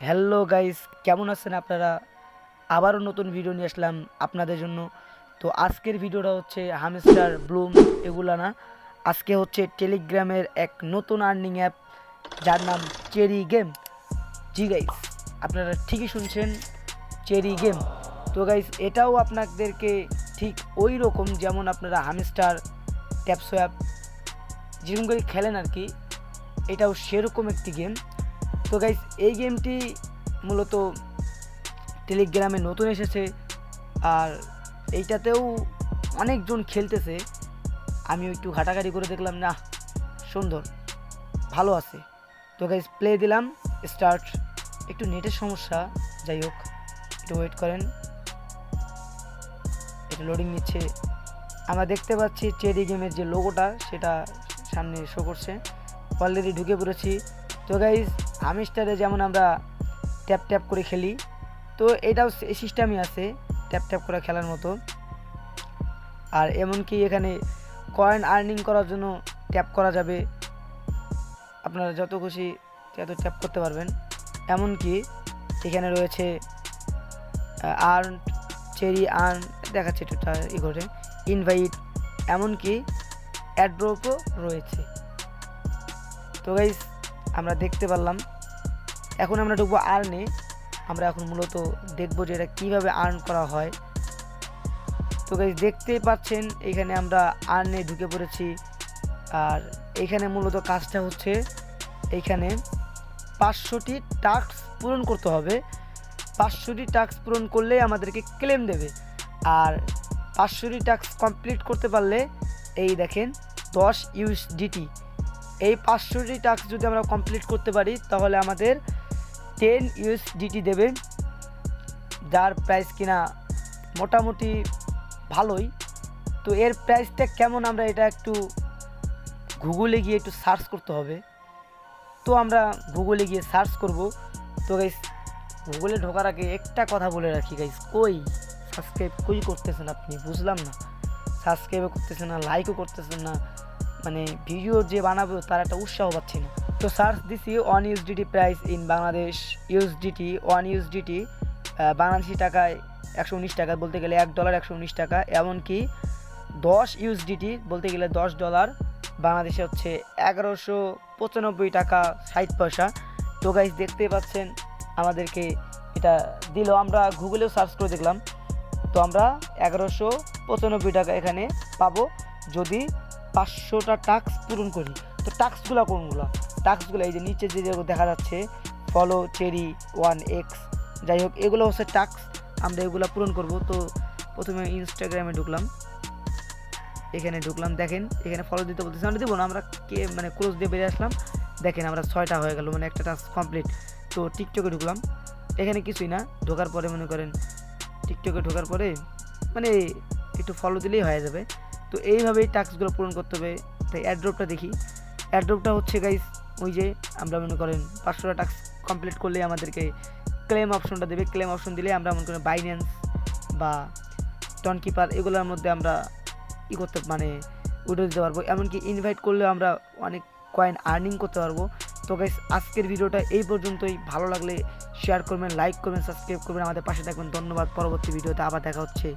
Hello guys, কেমন আছেন আপনারা? আবারও নতুন ভিডিও নিয়ে আসলাম আপনাদের জন্য। তো আজকের ভিডিওটা হচ্ছে হামস্টার ব্লুম এগুলা না। আজকে হচ্ছে টেলিগ্রামের এক নতুন আর্নিং অ্যাপ যার নাম চেরি গেম জি গাইস, আপনারা ঠিকই শুনছেন চেরি গেম তো গাইস, এটাও আপনাদেরকে ঠিক ওই রকম যেমন আপনারা হামস্টার ট্যাপসোয়াপ যেরকম করে খেলেন আর কি, এটাও সেরকম একটি গেম তো গাইস এই গেমটি মূলত টেলিগ্রামে নতুন এসেছে আর এইটাতেও অনেকজন খেলতেছে। আমিও একটু ঘাটাঘাটি করে দেখলাম না সুন্দর, ভালো আছে। তো গাইস প্লে দিলাম স্টার্ট একটু নেটের সমস্যা, যাই হোক, একটু ওয়েট করেন। এটা লোডিং নিচ্ছে। আমরা দেখতে পাচ্ছি চেরি গেমের যে লোগোটা সেটা সামনে শো করছে। অলরেডি ঢুকে পড়েছি। তো গাইজ আমিস্টারে যেমন আমরা ট্যাপ ট্যাপ করে খেলি, তো এটাও সিস্টেমই আছে ট্যাপ ট্যাপ করে খেলার মতো। আর এমনকি এখানে কয়েন আর্নিং করার জন্য ট্যাপ করা যাবে। আপনারা যত খুশি তত ট্যাপ করতে পারবেন। এমনকি এখানে রয়েছে আর্ন চেরি আর্ন দেখাচ্ছে একটু ই করে ইনভাইট এমনকি অ্যাড্রপও রয়েছে। তো গাইজ আমরা দেখতে পারলাম। এখন আমরা ঢুকবো আর্নে আমরা এখন মূলত দেখব যে এটা কীভাবে আর্ন করা হয়। তো গাইজ দেখতেই পাচ্ছেন, এখানে আমরা আর্নে ঢুকে পড়েছি। আর এইখানে মূলত কাজটা হচ্ছে এইখানে পাঁচশোটি টাস্ক পূরণ করতে হবে। পাঁচশোটি টাস্ক পূরণ করলেই আমাদেরকে ক্লেম দেবে। আর পাঁচশোটি টাস্ক কমপ্লিট করতে পারলে, এই দেখেন, দশ ইউএসডিটি এই পাঁচশোটি টাস্ক যদি আমরা কমপ্লিট করতে পারি, তাহলে আমাদের টেন ইউএসডিটি দেবে। যার প্রাইস কিনা মোটামুটি ভালোই। তো এর প্রাইসটা কেমন আমরা এটা একটু গুগলে গিয়ে একটু সার্চ করতে হবে। তো আমরা গুগলে গিয়ে সার্চ করব। তো গাইস গুগলে ঢোকার আগে একটা কথা বলে রাখি গাইস কই সাবস্ক্রাইব কই করতেছেন আপনি? বুঝলাম না। সাবস্ক্রাইবও করতেছেন না লাইকও করতেছেন না। মানে ভিডিও যে বানাবো তার একটা উৎসাহ পাচ্ছি না। তো সার্চ দিছি one USDT price in Bangladesh USDT one USDT Bangladeshi টাকায় একশো উনিশ টাকা বলতে গেলে এক ডলার একশো উনিশ টাকা, এমনকি দশ ইউএসডিটি বলতে গেলে দশ ডলার বাংলাদেশে হচ্ছে এগারোশো পঁচানব্বই টাকা ষাট পয়সা। তো গাইজ দেখতে পাচ্ছেন আমাদেরকে এটা দিল। আমরা গুগলেও সার্চ করে দেখলাম। তো আমরা এগারোশো পঁচানব্বই টাকা এখানে পাবো। যদি পাঁচশোটা টাস্ক পূরণ করি। তো টাস্কগুলো কোনগুলো? টাস্কগুলো এই যে নিচে যে দেখা যাচ্ছে ফলো চেরি ওয়ান এক্স যাই হোক, এগুলো হচ্ছে টাস্ক। আমরা এগুলো পূরণ করব। তো প্রথমে ইনস্টাগ্রামে ঢুকলাম। এখানে ঢুকলাম, দেখেন, এখানে ফলো দিতে বলতেছে। আমরা দেবো না, আমরা কে মানে ক্লোজ দিয়ে বেরিয়ে আসলাম। দেখেন, আমরা ছয়টা হয়ে গেল মানে একটা টাস্ক কমপ্লিট তো টিকটকে ঢুকলাম। এখানে কিছুই না, ঢোকার পরে মনে করেন টিকটকে ঢোকার পরে মানে একটু ফলো দিলেই হয়ে যাবে। তো এইভাবেই টাস্কগুলো পূরণ করতে হবে। তাই অ্যাড্রপটা দেখি। অ্যাড্রপটা হচ্ছে গাইস ওই যে আমরা মনে করেন পাঁচশোটা টাস্ক কমপ্লিট করলেই আমাদেরকে ক্লেম অপশনটা দেবে। ক্লেম অপশন দিলে আমরা মনে করেন বাইন্যান্স বা টন কিপার এগুলোর মধ্যে আমরা ই করতে মানে উঠে দিতে পারব। এমনকি ইনভাইট করলেও আমরা অনেক কয়েন আর্নিং করতে পারব। তো গাইস আজকের ভিডিওটা এই পর্যন্তই। ভালো লাগলে শেয়ার করবেন লাইক করবেন সাবস্ক্রাইব করবেন। আমাদের পাশে থাকবেন। ধন্যবাদ। পরবর্তী ভিডিওতে আবার দেখা হচ্ছে।